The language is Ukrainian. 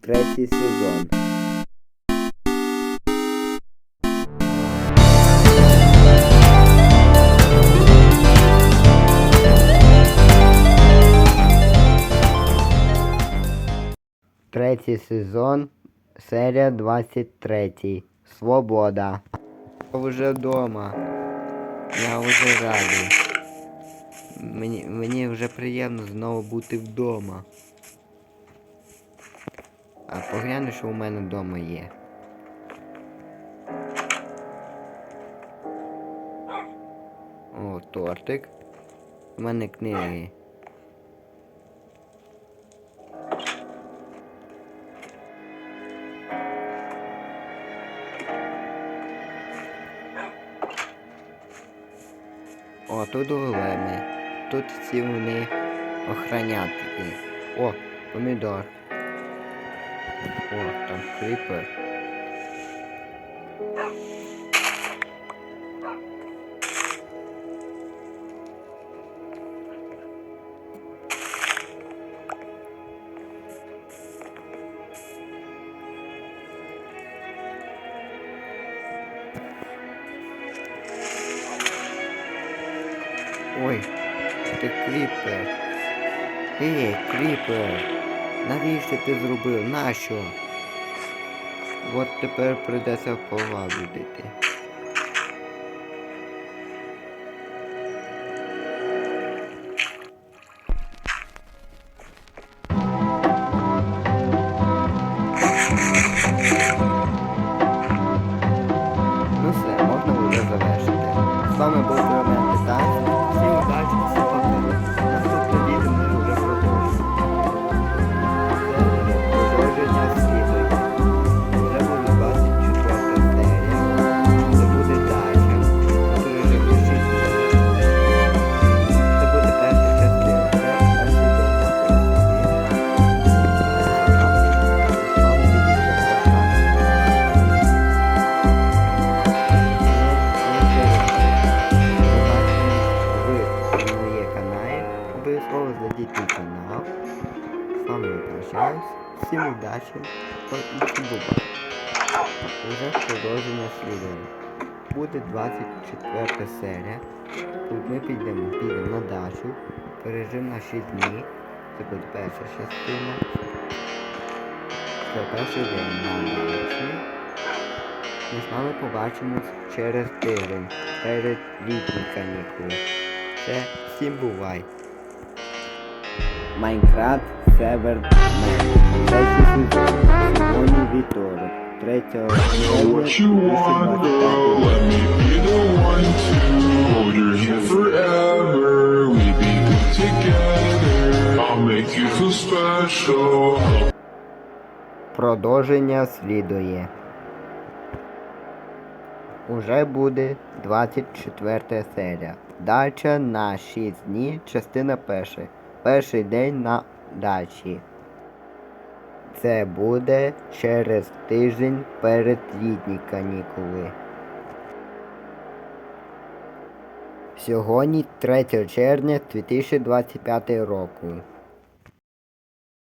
третій сезон. Третій сезон, серія 23. Свобода. Я вже вдома. Я вже радий. Мені, мені вже приємно знову бути вдома. А погляну, що у мене вдома є. О, тортик. У мене книги. О, тут големи. Тут всі вони охранятики. О, помідор. О, там кріпер. Ой, ти кріпер. Ей, кріпер. Навіщо ти зробив? Нащо? От тепер прийдеться полагодити. Обов'язково зайдіть на канал. З вами я прощаюсь. Всім удачі і бувай. Уже продовження слідує. Буде 24 серія. Тут ми підемо, підемо на дачу. Пережив на 6 днів. Це буде перша частина. Це перший день на дачі. Ми з вами побачимось через тиждень перед літні канікули. Це всім бувай. Майнкрафт Север Третій сезон. Сьогодні вівторок. 3 know what you want, girl. Let me be the one to hold your hand forever. We be good together. I'll make you feel special. Продовження слідує. Уже буде 24 серія. Дача на 6 днів, частина перша. Перший день на дачі. Це буде через тиждень перед літні канікули. Сьогодні 3 червня 2025 року.